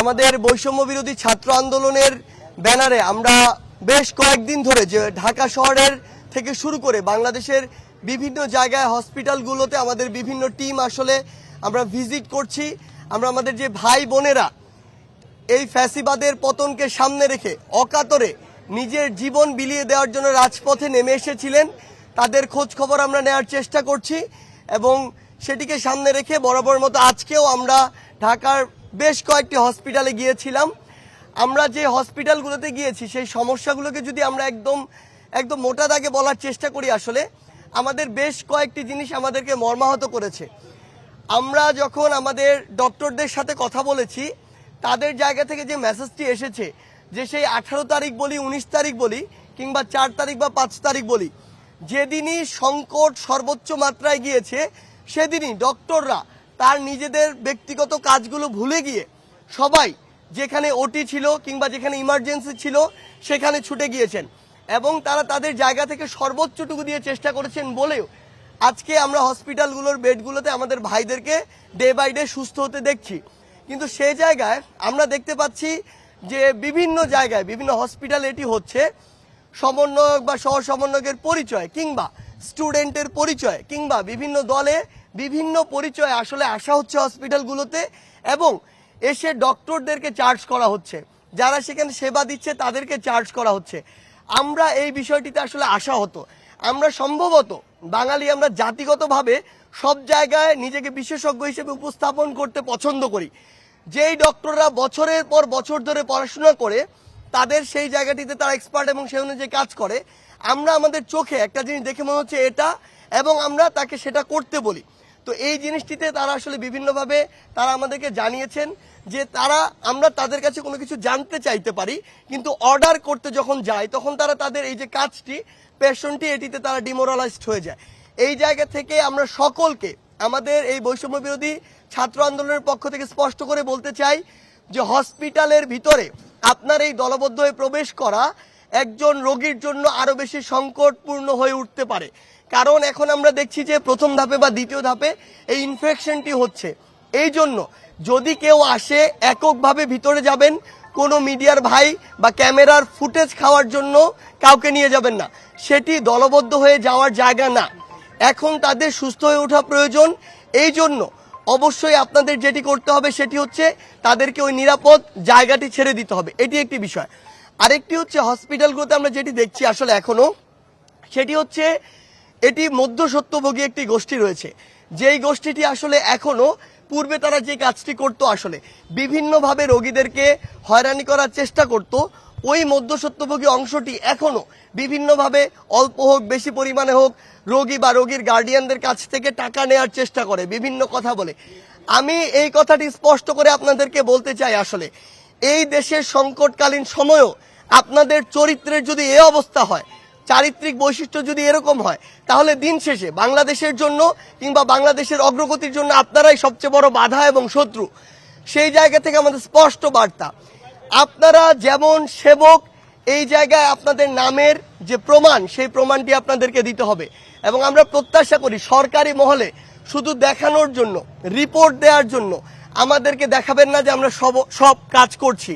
আমাদের বৈষম্য বিরোধী ছাত্র আন্দোলনের ব্যানারে আমরা বেশ কয়েকদিন ধরে যে ঢাকা শহরের থেকে শুরু করে বাংলাদেশের বিভিন্ন জায়গায় হসপিটালগুলোতে আমাদের বিভিন্ন টিম আসলে আমরা ভিজিট করছি। আমরা আমাদের যে ভাই বোনেরা এই ফ্যাসিবাদের পতনকে সামনে রেখে অকাতরে নিজের জীবন বিলিয়ে দেওয়ার জন্য রাজপথে নেমে এসেছিলেন, তাদের খোঁজ খবর আমরা নেওয়ার চেষ্টা করছি এবং সেটিকে সামনে রেখে বরাবর মতো আজকেও আমরা ঢাকার বেশ কয়েকটি হসপিটালে গিয়েছিলাম। আমরা যে হসপিটালগুলোতে গিয়েছি, সেই সমস্যাগুলোকে যদি আমরা একদম একদম মোটা দাগে বলার চেষ্টা করি আসলে, আমাদের বেশ কয়েকটি জিনিস আমাদেরকে মর্মাহত করেছে। আমরা যখন আমাদের ডক্টরদের সাথে কথা বলেছি, তাদের জায়গা থেকে যে মেসেজটি এসেছে, যে সেই আঠারো তারিখ বলি, উনিশ তারিখ বলি, কিংবা চার তারিখ বা পাঁচ তারিখ বলি, যেদিনই সংকট সর্বোচ্চ মাত্রায় গিয়েছে, সেদিনই ডক্টররা তার নিজেদের ব্যক্তিগত কাজগুলো ভুলে গিয়ে সবাই যেখানে ওটি ছিল কিংবা যেখানে ইমার্জেন্সি ছিল, সেখানে ছুটে গিয়েছেন। এবং তারা তাদের জায়গা থেকে সর্বোচ্চটুকু দিয়ে চেষ্টা করেছেন বলেও আজকে আমরা হসপিটালগুলোর বেডগুলোতে আমাদের ভাইদেরকে ডে বাই ডে সুস্থ হতে দেখছি। কিন্তু সে জায়গায় আমরা দেখতে পাচ্ছি যে বিভিন্ন জায়গায়, বিভিন্ন হসপিটাল এটি হচ্ছে সমন্বয়ক বা সহ সমন্বয়কের পরিচয় কিংবা স্টুডেন্টের পরিচয় কিংবা বিভিন্ন দলে বিভিন্ন পরিচয় আসলে আসা হচ্ছে হসপিটালগুলোতে এবং এসে ডক্টরদেরকে চার্জ করা হচ্ছে। যারা সেখানে সেবা দিচ্ছে, তাদেরকে চার্জ করা হচ্ছে। আমরা এই বিষয়টিতে আসলে আশা হতো আমরা সম্ভবত বাঙালি, আমরা জাতিগতভাবে সব জায়গায় নিজেকে বিশেষজ্ঞ হিসেবে উপস্থাপন করতে পছন্দ করি। যেই ডক্টররা বছরের পর বছর ধরে পড়াশোনা করে, তাদের সেই জায়গাটিতে তারা এক্সপার্ট এবং সেই অনুযায়ী কাজ করে। আমরা আমাদের চোখে একটা জিনিস দেখে মনে হচ্ছে এটা, এবং আমরা তাকে সেটা করতে বলি। তো এই জিনিসটিতে তারা আসলে বিভিন্নভাবে তারা আমাদেরকে জানিয়েছেন যে তারা, আমরা তাদের কাছে কোনো কিছু জানতে চাইতে পারি, কিন্তু অর্ডার করতে যখন যায়, তখন তারা তাদের এই যে কাজটি পেশনটি এটিতে তারা ডিমোরালাইজড হয়ে যায়। এই জায়গা থেকে আমরা সকলকে, আমাদের এই বৈষম্য বিরোধী ছাত্র আন্দোলনের পক্ষ থেকে স্পষ্ট করে বলতে চাই যে হসপিটালের ভিতরে আপনার এই দলবদ্ধ হয়ে প্রবেশ করা একজন রোগীর জন্য আরও বেশি সংকটপূর্ণ হয়ে উঠতে পারে। কারণ এখন আমরা দেখছি যে প্রথম ধাপে বা দ্বিতীয় ধাপে এই ইনফেকশনটি হচ্ছে। এই জন্য যদি কেউ আসে, এককভাবে ভিতরে যাবেন, কোনো মিডিয়ার ভাই বা ক্যামেরার ফুটেজ খাওয়ার জন্য কাউকে নিয়ে যাবেন না। সেটি দলবদ্ধ হয়ে যাওয়ার জায়গা না। এখন তাদের সুস্থ হয়ে ওঠা প্রয়োজন। এই জন্য অবশ্যই আপনাদের যেটি করতে হবে সেটি হচ্ছে তাদেরকে ওই নিরাপদ জায়গাটি ছেড়ে দিতে হবে। এটি একটি বিষয়। আরেকটি হচ্ছে হসপিটালগুলোতে আমরা যেটি দেখছি আসলে এখনও সেটি হচ্ছে এটি মধ্যসত্যভোগী একটি গোষ্ঠী রয়েছে। যেই গোষ্ঠীটি আসলে এখনও পূর্বে তারা যে কাজটি করতো আসলে, বিভিন্নভাবে রোগীদেরকে হয়রানি করার চেষ্টা করত, ওই মধ্যসত্যভোগী অংশটি এখনও বিভিন্নভাবে অল্প হোক, বেশি পরিমাণে হোক, রোগী বা রোগীর গার্ডিয়ানদের কাছ থেকে টাকা নেওয়ার চেষ্টা করে, বিভিন্ন কথা বলে। আমি এই কথাটি স্পষ্ট করে আপনাদেরকে বলতে চাই আসলে, এই দেশের সংকটকালীন সময়ও আপনাদের চরিত্রের যদি এ অবস্থা হয় চারিত্রিক বৈশিষ্ট্য যদি এরকম হয়, তাহলে দিন শেষে বাংলাদেশের জন্য কিংবা বাংলাদেশের অগ্রগতির জন্য আপনারাই সবচেয়ে বড় বাধা এবং শত্রু। সেই জায়গা থেকে আমাদের স্পষ্ট বার্তা। আপনারা যেমন সেবক, এই জায়গায় আপনাদের নামের যে প্রমাণ, সেই প্রমাণটি আপনাদেরকে দিতে হবে। এবং আমরা প্রত্যাশা করি সরকারি মহলে শুধু দেখানোর জন্য, রিপোর্ট দেওয়ার জন্য আমাদেরকে দেখাবেন না যে আমরা সব সব কাজ করছি।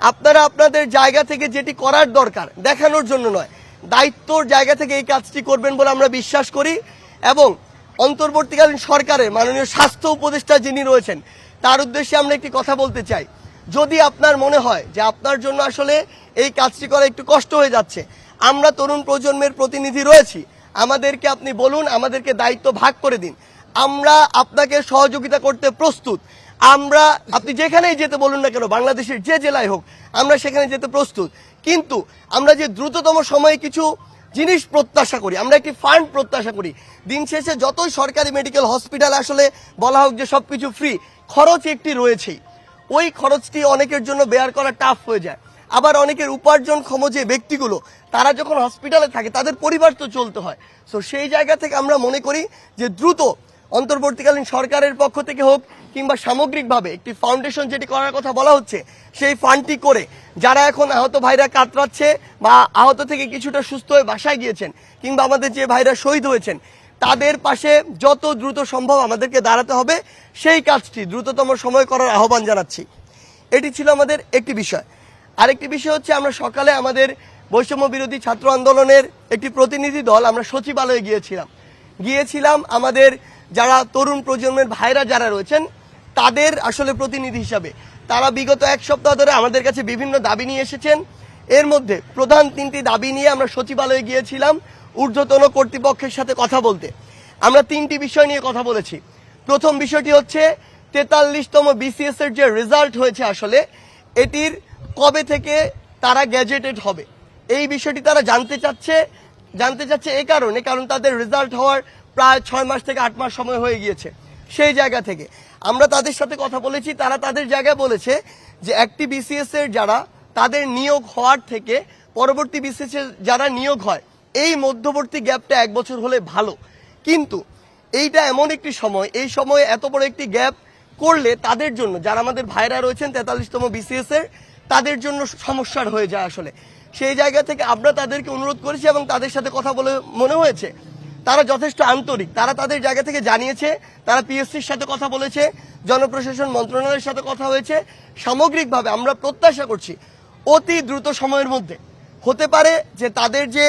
আপনারা আপনাদের জায়গা থেকে যেটি করার দরকার, দেখানোর জন্য নয়। দায়িত্বর জায়গা থেকে এই কাজটি করবেন বলে আমরা বিশ্বাস করি এবং অন্তর্বর্তীকালীন সরকারের মাননীয় স্বাস্থ্য উপদেষ্টা যিনি রয়েছেন, তার উদ্দেশ্যে আমরা একটি কথা বলতে চাই। যদি আপনার মনে হয় যে আপনার জন্য আসলে এই কাজটি করা একটু কষ্ট হয়ে যাচ্ছে, আমরা তরুণ প্রজন্মের প্রতিনিধি রয়েছি, আমাদেরকে আপনি বলুন, আমাদেরকে দায়িত্ব ভাগ করে দিন। আমরা আপনাকে সহযোগিতা করতে প্রস্তুত। আমরা, আপনি যেখানেই যেতে বলুন না কেন, বাংলাদেশের যে জেলায় হোক, আমরা সেখানে যেতে প্রস্তুত। কিন্তু আমরা যে দ্রুততম সময়ে কিছু জিনিস প্রত্যাশা করি, আমরা একটি ফান্ড প্রত্যাশা করি, দিন শেষে যতই সরকারি মেডিকেল হসপিটাল আসলে বলা হোক যে সব কিছু ফ্রি, খরচ একটি রয়েছেই। ওই খরচটি অনেকের জন্য বেয়ার করা টাফ হয়ে যায়। আবার অনেকের উপার্জনক্ষম যে ব্যক্তিগুলো, তারা যখন হসপিটালে থাকে, তাদের পরিবার তো চলতে হয়। সো সেই জায়গা থেকে আমরা মনে করি যে দ্রুত অন্তর্বর্তীকালীন সরকারের পক্ষ থেকে হোক কিংবা সামগ্রিকভাবে একটি ফাউন্ডেশন যেটি করার কথা বলা হচ্ছে, সেই ফান্ডটি করে যারা এখন আহত ভাইরা কাতরাচ্ছে বা আহত থেকে কিছুটা সুস্থ হয়ে বাসায় গিয়েছেন কিংবা আমাদের যে ভাইরা শহীদ হয়েছেন, তাদের পাশে যত দ্রুত সম্ভব আমাদেরকে দাঁড়াতে হবে, সেই কাজটি দ্রুততম সময় করার আহ্বান জানাচ্ছি। এটি ছিল আমাদের একটি বিষয়। আরেকটি বিষয় হচ্ছে আমরা সকালে আমাদের বৈষম্য বিরোধী ছাত্র আন্দোলনের একটি প্রতিনিধি দল, আমরা সচিবালয়ে গিয়েছিলাম। গিয়েছিলাম আমাদের যারা তরুণ প্রজন্মের ভাইরা যারা রয়েছেন তাদের আসলে প্রতিনিধি হিসাবে। তারা বিগত এক সপ্তাহ ধরে আমাদের কাছে বিভিন্ন দাবি নিয়ে এসেছেন। এর মধ্যে প্রধান তিনটি দাবি নিয়ে আমরা সচিবালয়ে গিয়েছিলাম ঊর্ধ্বতন কর্তৃপক্ষের সাথে কথা বলতে। আমরা তিনটি বিষয় নিয়ে কথা বলেছি। প্রথম বিষয়টি হচ্ছে, তেতাল্লিশতম বিসিএস এর যে রেজাল্ট হয়েছে আসলে, এটির কবে থেকে তারা গ্যাজেটেড হবে? এই বিষয়টি তারা জানতে চাচ্ছে জানতে চাচ্ছে এই কারণে, কারণ তাদের রেজাল্ট হওয়ার প্রায় ছয় মাস থেকে আট মাস সময় হয়ে গিয়েছে। সেই জায়গা থেকে। আমরা তাদের সাথে কথা বলেছি, তারা তাদের জায়গায় বলেছে যে একটি বিসিএস এর যারা, তাদের নিয়োগ হওয়ার থেকে পরবর্তী বিসিএস এর যারা নিয়োগ হয়, এই মধ্যবর্তী গ্যাপটা এক বছর হলে ভালো। কিন্তু এইটা এমন একটি সময়, এই সময়ে এত বড় একটি গ্যাপ করলে তাদের জন্য, যারা আমাদের ভাইরা রয়েছেন তেতাল্লিশতম বিসিএস এর, তাদের জন্য সমস্যার হয়ে যায় আসলে। সেই জায়গা থেকে আমরা তাদেরকে অনুরোধ করেছি এবং তাদের সাথে কথা বলে মনে হয়েছে তারা যথেষ্ট আন্তরিক। তারা তাদের জায়গা থেকে জানিয়েছে, তারা পিএসসির সাথে কথা বলেছে, জনপ্রশাসন মন্ত্রণালয়ের সাথে কথা হয়েছে। সামগ্রিকভাবে আমরা প্রত্যাশা করছি, অতি দ্রুত সময়ের মধ্যে। হতে পারে যে তাদের যে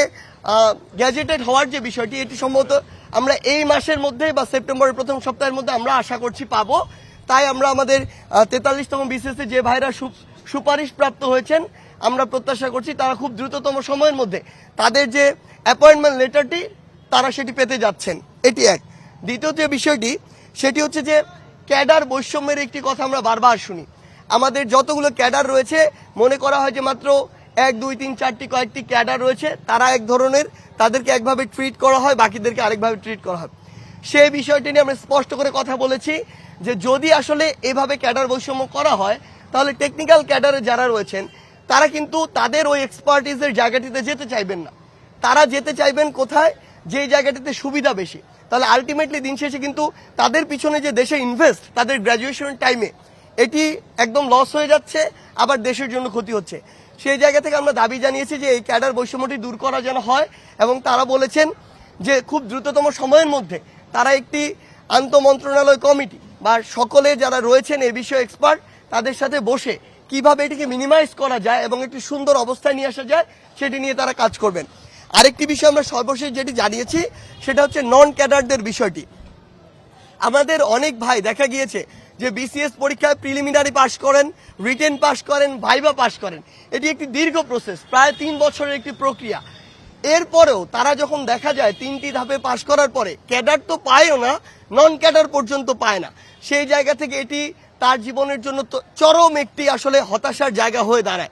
গ্যাজেটেড হওয়ার যে বিষয়টি, এটি সম্ভবত আমরা এই মাসের মধ্যে বা সেপ্টেম্বরের প্রথম সপ্তাহের মধ্যে আমরা আশা করছি পাবো। তাই আমরা আমাদের তেতাল্লিশতম বিসিএসে যে ভাইরা সুপারিশ প্রাপ্ত হয়েছেন, আমরা প্রত্যাশা করছি তারা খুব দ্রুততম সময়ের মধ্যে তাদের যে অ্যাপয়েন্টমেন্ট লেটারটি তারা সেটি পেতে যাচ্ছেন। এটি এক। দ্বিতীয় যে বিষয়টি, সেটি হচ্ছে যে ক্যাডার বৈষম্যের একটি কথা আমরা বারবার শুনি। আমাদের যতগুলো ক্যাডার রয়েছে, মনে করা হয় যে মাত্র এক, দুই, তিন, চারটি, কয়েকটি ক্যাডার রয়েছে, তারা এক ধরনের তাদেরকে একভাবে ট্রিট করা হয়, বাকিদেরকে আরেকভাবে ট্রিট করা হয়। সেই বিষয়টি নিয়ে আমরা স্পষ্ট করে কথা বলেছি যে যদি আসলে এভাবে ক্যাডার বৈষম্য করা হয়, তাহলে টেকনিক্যাল ক্যাডারে যারা রয়েছেন, তারা কিন্তু তাদের ওই এক্সপার্টিসের জায়গাটিতে যেতে চাইবেন না। তারা যেতে চাইবেন কোথায়? যে জায়গাটিতে সুবিধা বেশি। তাহলে আলটিমেটলি দিন শেষে কিন্তু তাদের পিছনে যে দেশে ইনভেস্ট তাদের গ্র্যাজুয়েশন টাইমে এটি একদম লস হয়ে যাচ্ছে, আবার দেশের জন্য ক্ষতি হচ্ছে। সেই জায়গা থেকে আমরা দাবি জানিয়েছি যে এই ক্যাডার বৈষম্যটি দূর করা যেন হয় এবং তারা বলেছেন যে খুব দ্রুততম সময়ের মধ্যে তারা একটি আন্ত মন্ত্রণালয় কমিটি বা সকলে যারা রয়েছেন এ বিষয়ে এক্সপার্ট তাদের সাথে বসে কীভাবে এটিকে মিনিমাইজ করা যায় এবং একটি সুন্দর অবস্থায় নিয়ে আসা যায়, সেটি নিয়ে তারা কাজ করবেন। আরেকটি বিষয় আমরা সর্বশেষ যেটি জানিয়েছি, সেটা হচ্ছে নন ক্যাডারদের বিষয়টি। আমাদের অনেক ভাই দেখা গিয়েছে যে বিসিএস পরীক্ষায় প্রিলিমিনারি পাশ করেন রিটেন পাশ করেন ভাইবা পাশ করেন। এটি একটি দীর্ঘ প্রসেস প্রায় তিন বছরের একটি প্রক্রিয়া। এরপরেও তারা যখন দেখা যায় তিনটি ধাপে পাশ করার পরে ক্যাডার তো পায়ও না নন ক্যাডার পর্যন্ত পায় না। সেই জায়গা থেকে এটি তার জীবনের জন্য চরম একটি আসলে হতাশার জায়গা হয়ে দাঁড়ায়।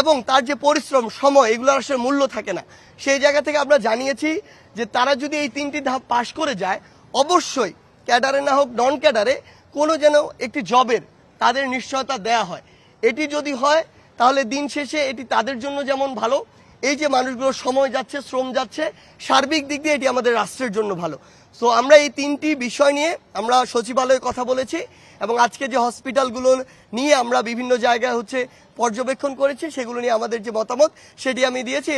এবং তার যে পরিশ্রম, সময় এগুলোর আসলে মূল্য থাকে না। সেই জায়গা থেকে আমরা জানিয়েছি যে তারা যদি এই তিনটি ধাপ পাশ করে যায়, অবশ্যই ক্যাডারে না হোক নন ক্যাডারে কোনো যেন একটি জবের তাদের নিশ্চয়তা দেয়া হয়। এটি যদি হয়, তাহলে দিন শেষে এটি তাদের জন্য যেমন ভালো এই যে মানুষগুলোর সময় যাচ্ছে, শ্রম যাচ্ছে, সার্বিক দিক দিয়ে এটি আমাদের রাষ্ট্রের জন্য ভালো। সো আমরা এই তিনটি বিষয় নিয়ে আমরা সচিবালয়ে কথা বলেছি এবং আজকে যে হসপিটালগুলো নিয়ে আমরা বিভিন্ন জায়গায় হচ্ছে পর্যবেক্ষণ করেছি, সেগুলো নিয়ে আমাদের যে মতামত, সেটি আমি দিয়েছি।